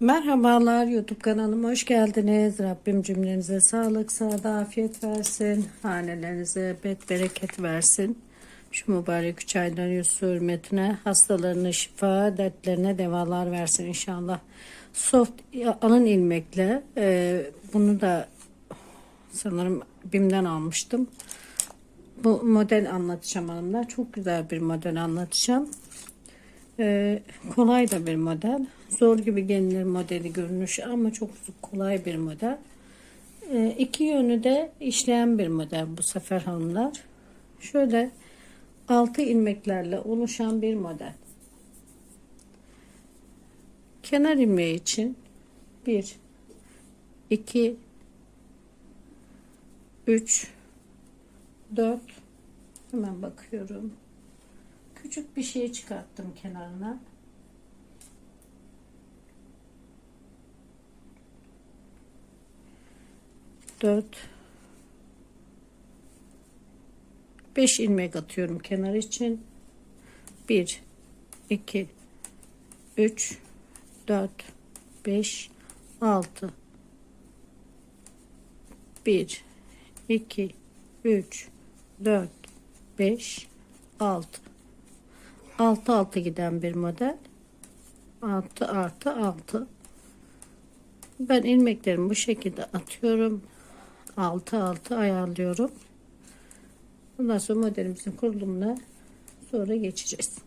Merhabalar YouTube kanalıma hoş geldiniz. Rabbim cümlenize sağlık, sağda, afiyet versin. Hanelerinize bet bereket versin. Şu mübarek üç aydan yüzü hürmetine hastalarına şifa, dertlerine devalar versin inşallah. Soft alın ilmekle e, bunu da sanırım BİM'den almıştım. Bu model anlatacağım hanımlar. Çok güzel bir model anlatacağım. Ee, kolay da bir model. Zor gibi gelinir modeli görünüş ama çok kolay bir model. Ee, iki yönü de işleyen bir model bu sefer hanımlar. Şöyle altı ilmeklerle oluşan bir model. Kenar ilmeği için 1 2 3 4 hemen bakıyorum küçük bir şey çıkarttım kenarına. Dört, beş ilmek atıyorum kenar için. Bir, iki, üç, dört, beş, altı. Bir, iki, üç, dört, beş, altı. 6 6 giden bir model 6 artı 6 ben ilmeklerimi bu şekilde atıyorum 6 6 ayarlıyorum bundan sonra modelimizin kurulumuna sonra geçeceğiz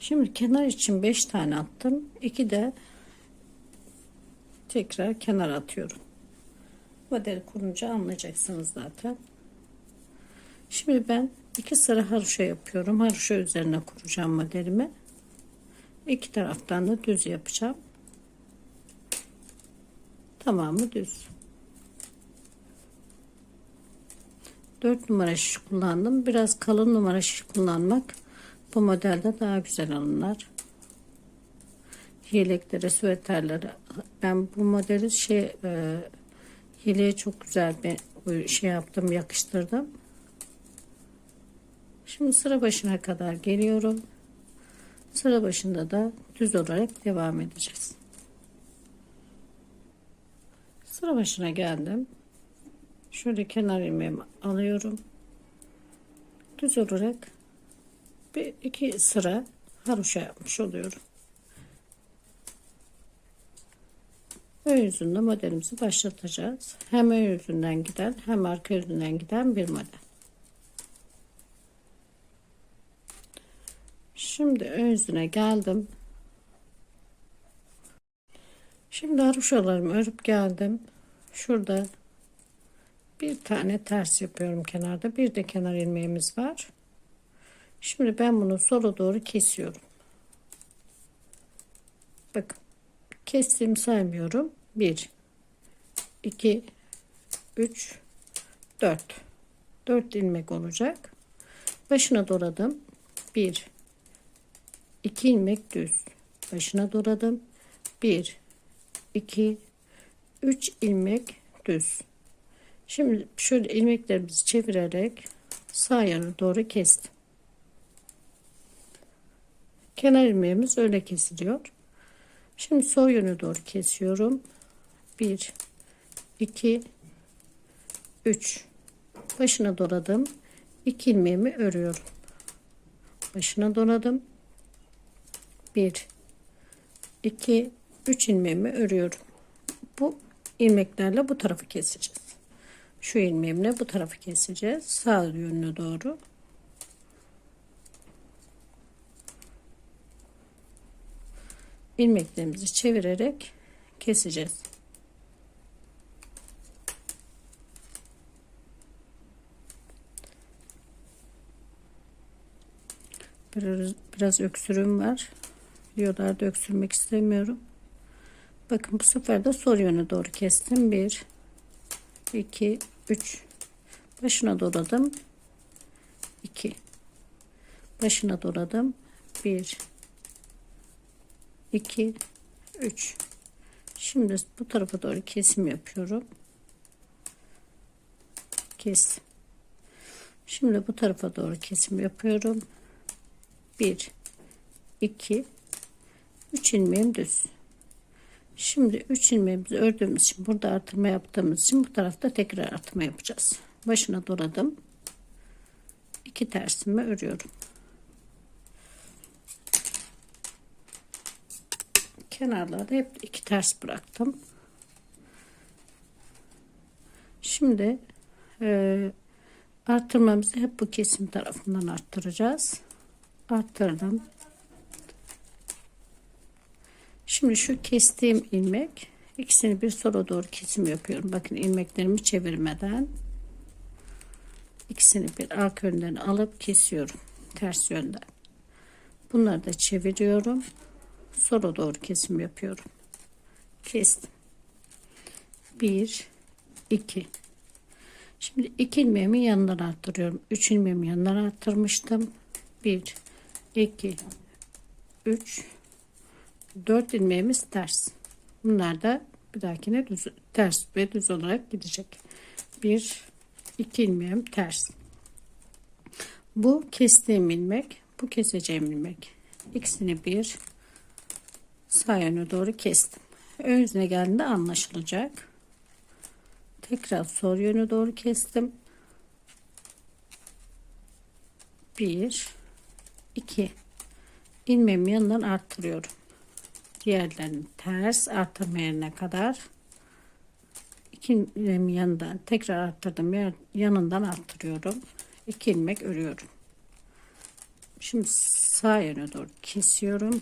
şimdi kenar için 5 tane attım 2 de tekrar kenar atıyorum model kurunca anlayacaksınız zaten şimdi ben iki sıra haroşa yapıyorum. Haroşa üzerine kuracağım modelimi. İki taraftan da düz yapacağım. Tamamı düz. 4 numara şiş kullandım. Biraz kalın numara şiş kullanmak bu modelde daha güzel alınlar. Yeleklere, süveterlere. Ben bu modeli şey e, yeleğe çok güzel bir şey yaptım, yakıştırdım. Şimdi sıra başına kadar geliyorum. Sıra başında da düz olarak devam edeceğiz. Sıra başına geldim. Şöyle kenar ilmeğimi alıyorum. Düz olarak bir iki sıra haroşa yapmış oluyorum. Ön yüzünde modelimizi başlatacağız. Hem ön yüzünden giden hem arka yüzünden giden bir model. Şimdi ön yüzüne geldim. Şimdi haroşalarımı örüp geldim. Şurada bir tane ters yapıyorum kenarda. Bir de kenar ilmeğimiz var. Şimdi ben bunu sola doğru kesiyorum. Bakın. Kestiğimi saymıyorum. 1 2 3 4 4 ilmek olacak. Başına doladım. 1 2 ilmek düz başına doladım 1 2 3 ilmek düz şimdi şöyle ilmeklerimizi çevirerek sağ yana doğru kestim. Kenar ilmeğimiz öyle kesiliyor. Şimdi sol yöne doğru kesiyorum. 1 2 3 başına doladım 2 ilmeğimi örüyorum. Başına doladım 1 2 3 ilmeğimi örüyorum. Bu ilmeklerle bu tarafı keseceğiz şu ilmeğimle bu tarafı keseceğiz sağ yönüne doğru ilmeklerimizi çevirerek keseceğiz biraz, biraz öksürüğüm var videolarda öksürmek istemiyorum. Bakın bu sefer de sol yöne doğru kestim. 1 2 3 başına doladım. 2 başına doladım. 1 2 3 Şimdi bu tarafa doğru kesim yapıyorum. Kes. Şimdi bu tarafa doğru kesim yapıyorum. 1 2 3 ilmeğim düz. Şimdi 3 ilmeğimizi ördüğümüz için burada artırma yaptığımız için bu tarafta tekrar artırma yapacağız. Başına doladım. 2 tersimi örüyorum. Kenarlarda hep iki ters bıraktım. Şimdi e, arttırmamızı hep bu kesim tarafından arttıracağız. Arttırdım. Şimdi şu kestiğim ilmek ikisini bir sola doğru kesim yapıyorum. Bakın ilmeklerimi çevirmeden ikisini bir arka yönden alıp kesiyorum. Ters yönden. Bunları da çeviriyorum. Sola doğru kesim yapıyorum. Kestim. 1 2 Şimdi iki ilmeğimi yanından arttırıyorum. 3 ilmeğimi yanından arttırmıştım. 1 2 3 4 ilmeğimiz ters. Bunlar da bir dahakine düz, ters ve düz olarak gidecek. 1 2 ilmeğim ters. Bu kestiğim ilmek, bu keseceğim ilmek. İkisini bir sağ yöne doğru kestim. Ön yüzüne geldiğinde anlaşılacak. Tekrar sol yöne doğru kestim. 1 2 ilmeğimi yanından arttırıyorum. Diğerlerini ters arttırma yerine kadar iki ilmeğimi yanından tekrar arttırdım yer, yanından arttırıyorum. 2 ilmek örüyorum. Şimdi sağ yöne doğru kesiyorum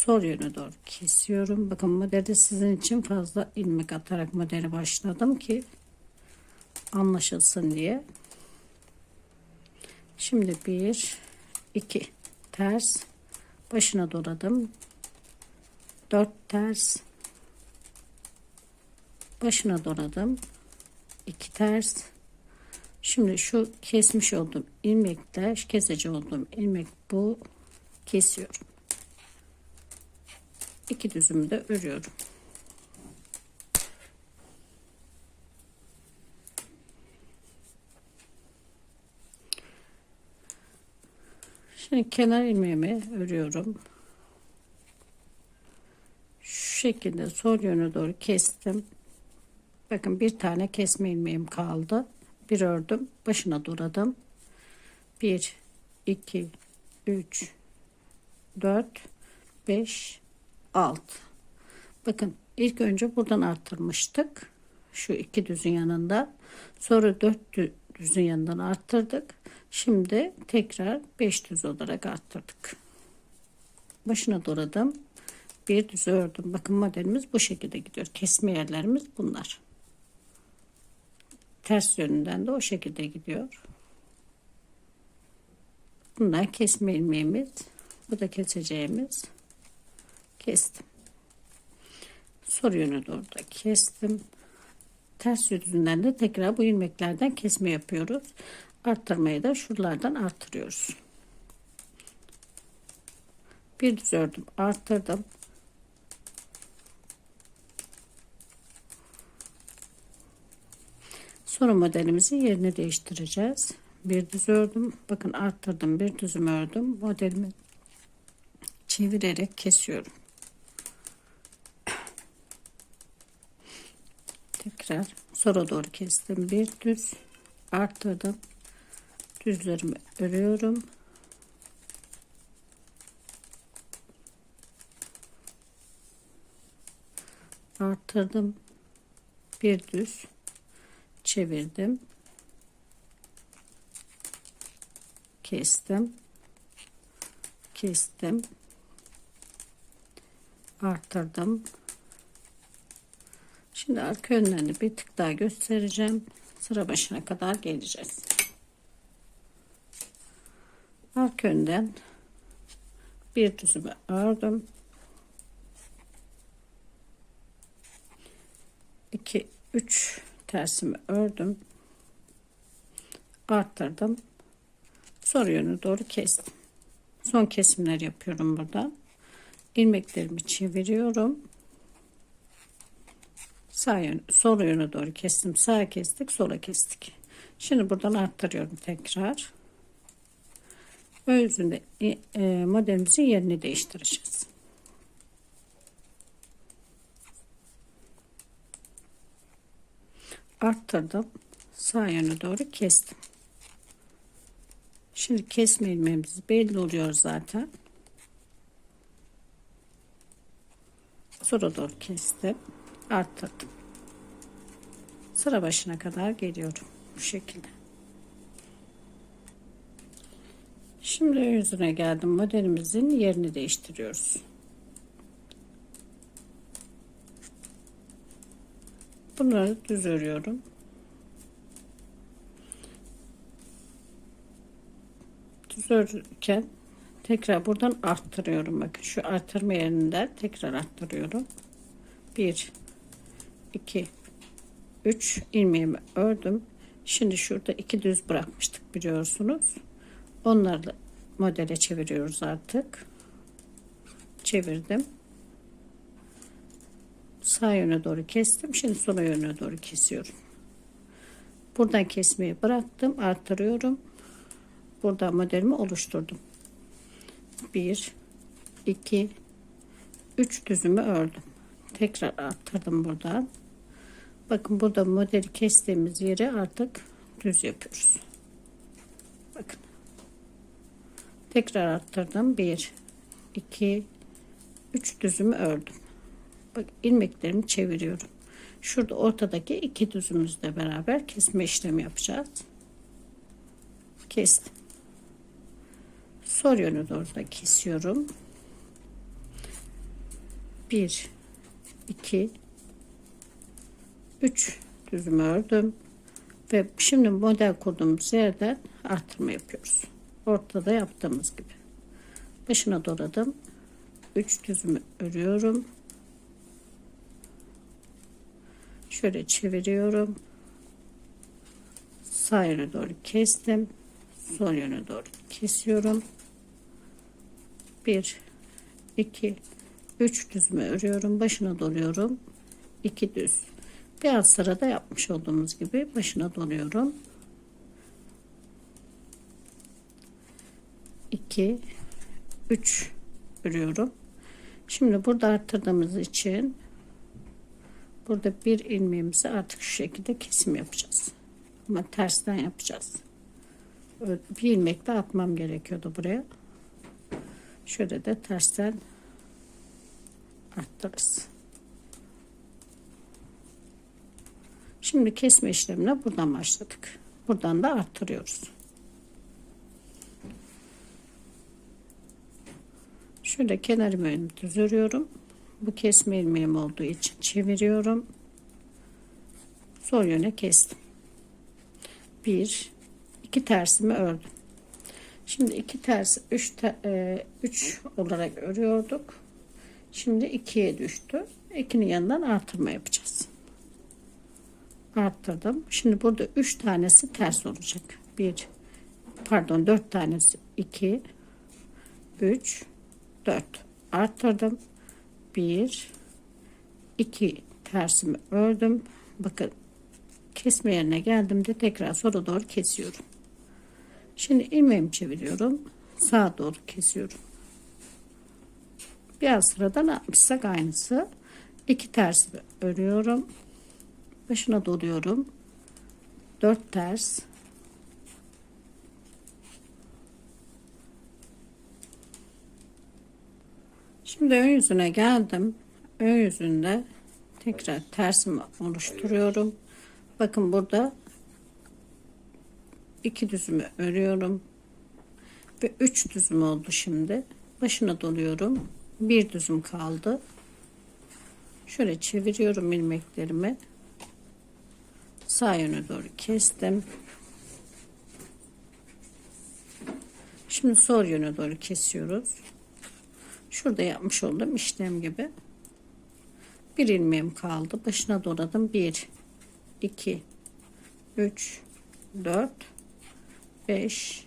sol yöne doğru kesiyorum. Bakın modelde sizin için fazla ilmek atarak modeli başladım ki anlaşılsın diye. Şimdi bir, iki ters başına doladım. Dört ters başına doladım. iki ters. Şimdi şu kesmiş olduğum ilmekte kesici olduğum ilmek bu kesiyorum iki düzümü de örüyorum. Şimdi kenar ilmeğimi örüyorum. Şu şekilde sol yöne doğru kestim. Bakın bir tane kesme ilmeğim kaldı. Bir ördüm. Başına doladım. 1 2 3 4 5 alt. Bakın ilk önce buradan arttırmıştık. Şu iki düzün yanında. Sonra dört düzün yanından arttırdık. Şimdi tekrar beş düz olarak arttırdık. Başına doladım. Bir düz ördüm. Bakın modelimiz bu şekilde gidiyor. Kesme yerlerimiz bunlar. Ters yönünden de o şekilde gidiyor. Bunlar kesme ilmeğimiz. Bu da keseceğimiz kestim. Soru yönü doğru da kestim. Ters yüzünden de tekrar bu ilmeklerden kesme yapıyoruz. Arttırmayı da şuralardan arttırıyoruz. Bir düz ördüm, arttırdım. Sonra modelimizi yerine değiştireceğiz. Bir düz ördüm. Bakın arttırdım. Bir düzüm ördüm. Modelimi çevirerek kesiyorum. tekrar sola doğru kestim bir düz arttırdım düzlerimi örüyorum. Arttırdım bir düz çevirdim. Kestim. Kestim. Arttırdım Şimdi arka yönlerini bir tık daha göstereceğim. Sıra başına kadar geleceğiz. Arka yönden bir düzümü ördüm. 2 3 tersimi ördüm. Arttırdım. Sonra yönü doğru kestim. Son kesimler yapıyorum burada. ilmeklerimi çeviriyorum sağ yön, sol yöne doğru kestim. Sağa kestik, sola kestik. Şimdi buradan arttırıyorum tekrar. Ön yüzünde e, modelimizin yerini değiştireceğiz. Arttırdım. Sağ yöne doğru kestim. Şimdi kesme ilmeğimiz belli oluyor zaten. Sonra doğru kestim. Arttırdım. Sıra başına kadar geliyorum. Bu şekilde. Şimdi yüzüne geldim. Modelimizin yerini değiştiriyoruz. Bunları düz örüyorum. Düz örürken tekrar buradan arttırıyorum. Bakın şu arttırma yerinden tekrar arttırıyorum. 1 2 3 ilmeğimi ördüm. Şimdi şurada iki düz bırakmıştık biliyorsunuz. Onları da modele çeviriyoruz artık. Çevirdim. Sağ yöne doğru kestim. Şimdi sola yöne doğru kesiyorum. Buradan kesmeyi bıraktım. Arttırıyorum. Burada modelimi oluşturdum. 1 2 3 düzümü ördüm. Tekrar arttırdım buradan. Bakın burada modeli kestiğimiz yeri artık düz yapıyoruz. Bakın. Tekrar arttırdım. 1 2 3 düzümü ördüm. Bak ilmeklerimi çeviriyorum. Şurada ortadaki iki düzümüzle beraber kesme işlemi yapacağız. Kestim. Sol yönü doğru da kesiyorum. 1 2 3 düzümü ördüm ve şimdi model kurduğumuz yerden artırma yapıyoruz. Ortada yaptığımız gibi. Başına doladım. 3 düzümü örüyorum. Şöyle çeviriyorum. Sağ yöne doğru kestim. Sol yöne doğru kesiyorum. 1 2 3 düzümü örüyorum. Başına doluyorum. 2 düz. Beyaz sırada yapmış olduğumuz gibi başına doluyorum. 2 3 örüyorum. Şimdi burada arttırdığımız için burada bir ilmeğimizi artık şu şekilde kesim yapacağız. Ama tersten yapacağız. Bir ilmek de atmam gerekiyordu buraya. Şöyle de tersten arttırırız. Şimdi kesme işlemine buradan başladık. Buradan da arttırıyoruz. Şöyle kenar ilmeğimi düz örüyorum. Bu kesme ilmeğim olduğu için çeviriyorum. Sol yöne kestim. Bir, iki tersimi ördüm. Şimdi iki ters üç, te, e, üç olarak örüyorduk. Şimdi ikiye düştü. İkinin yanından artırma yapacağız arttırdım. Şimdi burada 3 tanesi ters olacak. 1 pardon 4 tanesi 2 3 4 arttırdım. 1 2 tersimi ördüm. Bakın kesme yerine geldiğimde tekrar sola doğru kesiyorum. Şimdi ilmeğimi çeviriyorum. Sağa doğru kesiyorum. Biraz sıradan yapmışsak aynısı. 2 tersimi örüyorum başına doluyorum 4 ters şimdi ön yüzüne geldim. Ön yüzünde tekrar tersimi oluşturuyorum. Bakın burada iki düzümü örüyorum. Ve üç düzüm oldu şimdi. Başına doluyorum. Bir düzüm kaldı. Şöyle çeviriyorum ilmeklerimi. Sağ yöne doğru kestim. Şimdi sol yöne doğru kesiyoruz. Şurada yapmış olduğum işlem gibi. Bir ilmeğim kaldı. Başına doladım. 1 2 3 4 5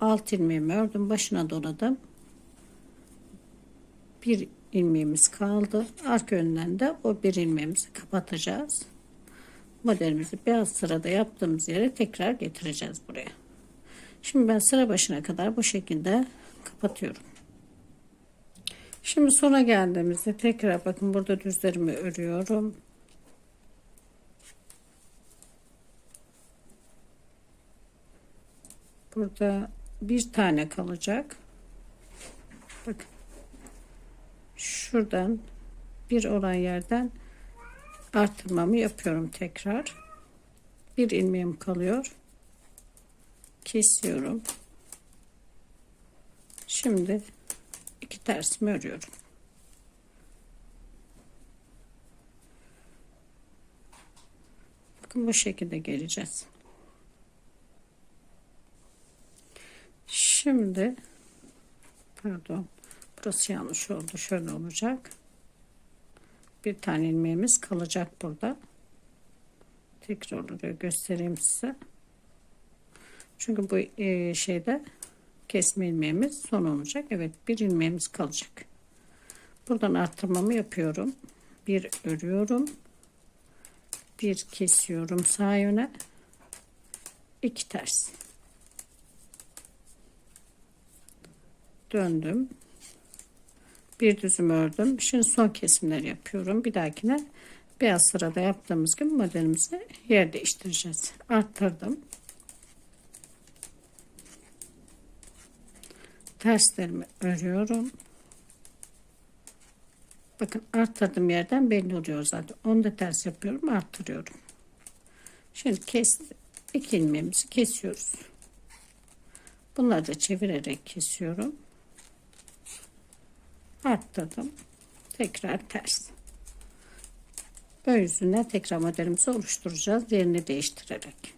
6 ilmeğimi ördüm. Başına doladım. Bir ilmeğimiz kaldı. Arka yönden de o bir ilmeğimizi kapatacağız modelimizi beyaz sırada yaptığımız yere tekrar getireceğiz buraya. Şimdi ben sıra başına kadar bu şekilde kapatıyorum. Şimdi sona geldiğimizde tekrar bakın burada düzlerimi örüyorum. Burada bir tane kalacak. Bakın. Şuradan bir olan yerden artırmamı yapıyorum tekrar. Bir ilmeğim kalıyor. Kesiyorum. Şimdi tersimi örüyorum. Bakın bu şekilde geleceğiz. Şimdi pardon burası yanlış oldu. Şöyle olacak. Bir tane ilmeğimiz kalacak burada. Tekrar göstereyim size. Çünkü bu e, şeyde kesme ilmeğimiz son olacak. Evet bir ilmeğimiz kalacak. Buradan arttırmamı yapıyorum. Bir örüyorum. Bir kesiyorum sağ yöne. iki ters. Döndüm. Bir düzüm ördüm. Şimdi son kesimleri yapıyorum. Bir dahakine beyaz sırada yaptığımız gibi modelimizi yer değiştireceğiz. Arttırdım. Terslerimi örüyorum. Bakın arttırdığım yerden belli oluyor zaten. Onu da ters yapıyorum, arttırıyorum. Şimdi kes iki ilmeğimizi kesiyoruz. Bunları da çevirerek kesiyorum. Arttırdım. Tekrar ters. Ön yüzüne tekrar modelimizi oluşturacağız. Yerini değiştirerek.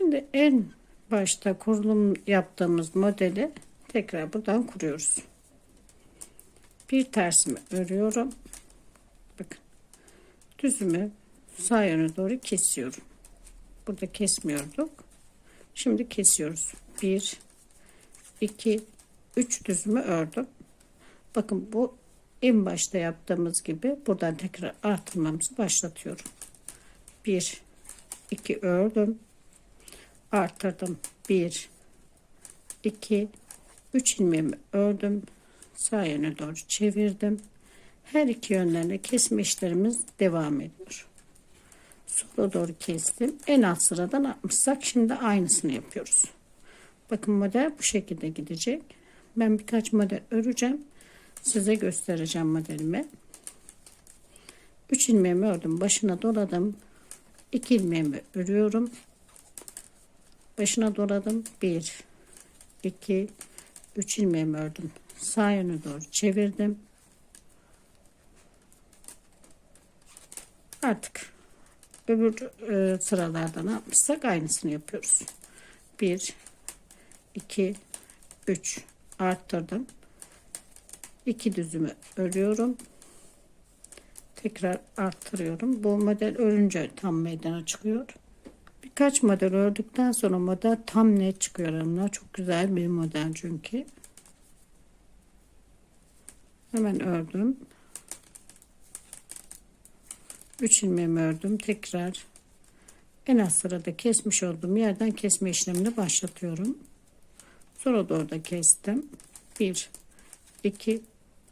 Şimdi en başta kurulum yaptığımız modeli tekrar buradan kuruyoruz. Bir tersimi örüyorum. Bakın. Düzümü sağ yöne doğru kesiyorum. Burada kesmiyorduk. Şimdi kesiyoruz. 1 2 3 düzümü ördüm. Bakın bu en başta yaptığımız gibi buradan tekrar artırmamızı başlatıyorum. 1 2 ördüm arttırdım. 1 2 3 ilmeğimi ördüm. Sağ yöne doğru çevirdim. Her iki yönlerine kesme işlerimiz devam ediyor. Sola doğru kestim. En alt sıradan atmışsak şimdi aynısını yapıyoruz. Bakın model bu şekilde gidecek. Ben birkaç model öreceğim. Size göstereceğim modelimi. 3 ilmeğimi ördüm. Başına doladım. 2 ilmeğimi örüyorum başına doladım. 1 2 3 ilmeğimi ördüm. Sağ yöne doğru çevirdim. Artık öbür e, sıralardan yapmışsak aynısını yapıyoruz. 1 2 3 arttırdım. 2 düzümü örüyorum. Tekrar arttırıyorum. Bu model örünce tam meydana çıkıyor Birkaç model ördükten sonra model tam net çıkıyor hanımlar. Çok güzel bir model çünkü. Hemen ördüm. 3 ilmeğimi ördüm. Tekrar en az sırada kesmiş olduğum yerden kesme işlemini başlatıyorum. Sonra da orada kestim. 1 2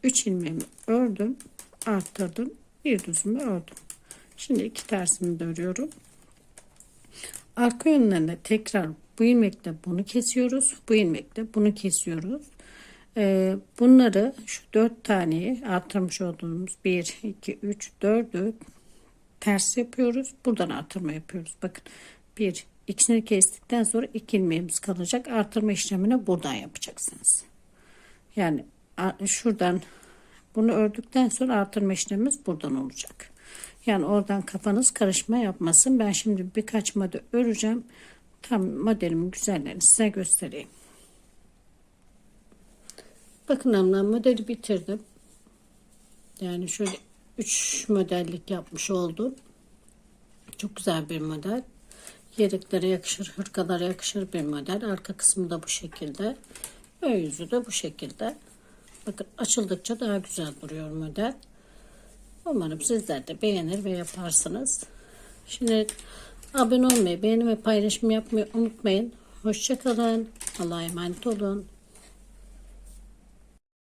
3 ilmeğimi ördüm. Arttırdım. Bir düzümü ördüm. Şimdi iki tersimi de örüyorum. Arka yönlerine tekrar bu ilmekle bunu kesiyoruz. Bu ilmekle bunu kesiyoruz. Ee, bunları şu dört taneyi artırmış olduğumuz 1, 2, 3, 4'ü ters yapıyoruz. Buradan artırma yapıyoruz. Bakın 1, ikisini kestikten sonra iki ilmeğimiz kalacak. Artırma işlemini buradan yapacaksınız. Yani şuradan bunu ördükten sonra artırma işlemimiz buradan olacak. Yani oradan kafanız karışma yapmasın. Ben şimdi birkaç model öreceğim. Tam modelimin güzellerini size göstereyim. Bakın hanımlar modeli bitirdim. Yani şöyle 3 modellik yapmış oldum. Çok güzel bir model. Yeleklere yakışır, hırkalara yakışır bir model. Arka kısmı da bu şekilde. Ön yüzü de bu şekilde. Bakın açıldıkça daha güzel duruyor model. Umarım sizler de beğenir ve yaparsınız. Şimdi abone olmayı, beğeni ve paylaşım yapmayı unutmayın. Hoşçakalın. Allah'a emanet olun.